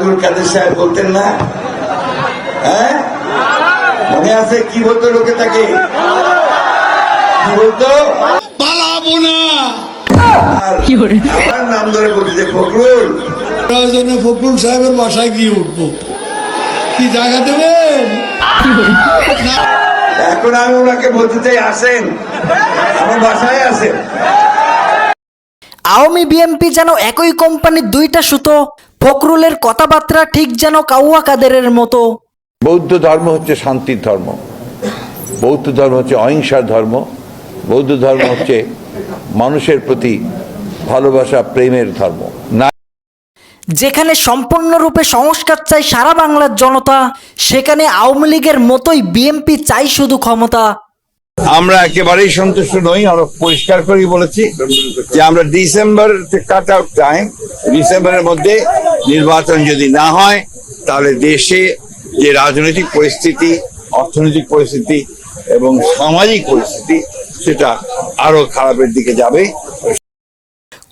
ওবায়দুল কাদের সাহেব বলতেন না? হ্যাঁ? মনে আছে কি বলতো লোকে তাকে? কি বলতো? পালাবো না। আর আমার নাম ধরে বলি যে ফখরুল। প্রয়োজনে ফখরুল সাহেবের বাসায় গিয়ে উঠবো। কি জায়গা দেবেন? এখন আমি ওনাকে বলতে চাই আসেন। আমার বাসায় আসেন। আওয়ামী বিএনপি যেন একই কোম্পানির দুইটা সুতো ফখরুলের কথাবার্তা ঠিক যেন কাউয়া কাদেরের মতো। বৌদ্ধ ধর্ম হচ্ছে শান্তির ধর্ম। বৌদ্ধ ধর্ম হচ্ছে অহিংসার ধর্ম। বৌদ্ধ ধর্ম হচ্ছে মানুষের প্রতি ভালোবাসা প্রেমের ধর্ম। না যেখানে সম্পূর্ণরূপে সংস্কার চাই সারা বাংলার জনতা সেখানে আওয়ামী লীগের মতোই বিএমপি চাই শুধু ক্ষমতা। আমরা একেবারেই সন্তুষ্ট নই, আমরা পরিষ্কার করেই বলেছি যে আমরা ডিসেম্বর কাট আউট টাইম ডিসেম্বরের মধ্যে নির্বাচন যদি না হয়, তাহলে দেশে যে রাজনৈতিক পরিস্থিতি, অর্থনৈতিক পরিস্থিতি এবং সামাজিক পরিস্থিতি, সেটা আরও খারাপের দিকে যাবে।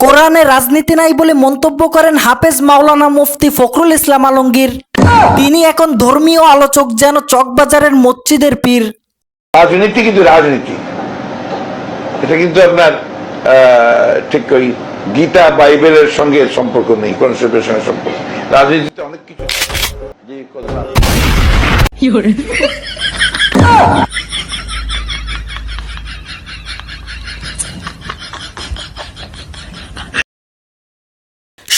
কোরআনে রাজনীতি নাই বলে মন্তব্য করেন হাফেজ মাওলানা মুফতি ফখরুল ইসলাম আলমগীর। তিনি এখন ধর্মীয় আলোচক যেন চকবাজারের মসজিদের পীর। রাজনীতি কিন্তু রাজনীতি। এটা কিন্তু আপনার ঠিক ওই গীতা বাইবেলের সঙ্গে সম্পর্ক নেই, কনসেপ্টের সঙ্গে সম্পর্ক রাজনীতিতে অনেক কিছু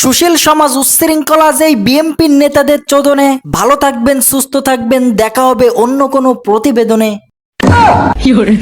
সুশীল সমাজ উচ্ছৃঙ্খলা যেই বিএমপির নেতাদের চোদনে, ভালো থাকবেন, সুস্থ থাকবেন, দেখা হবে অন্য কোনো প্রতিবেদনে। 有人。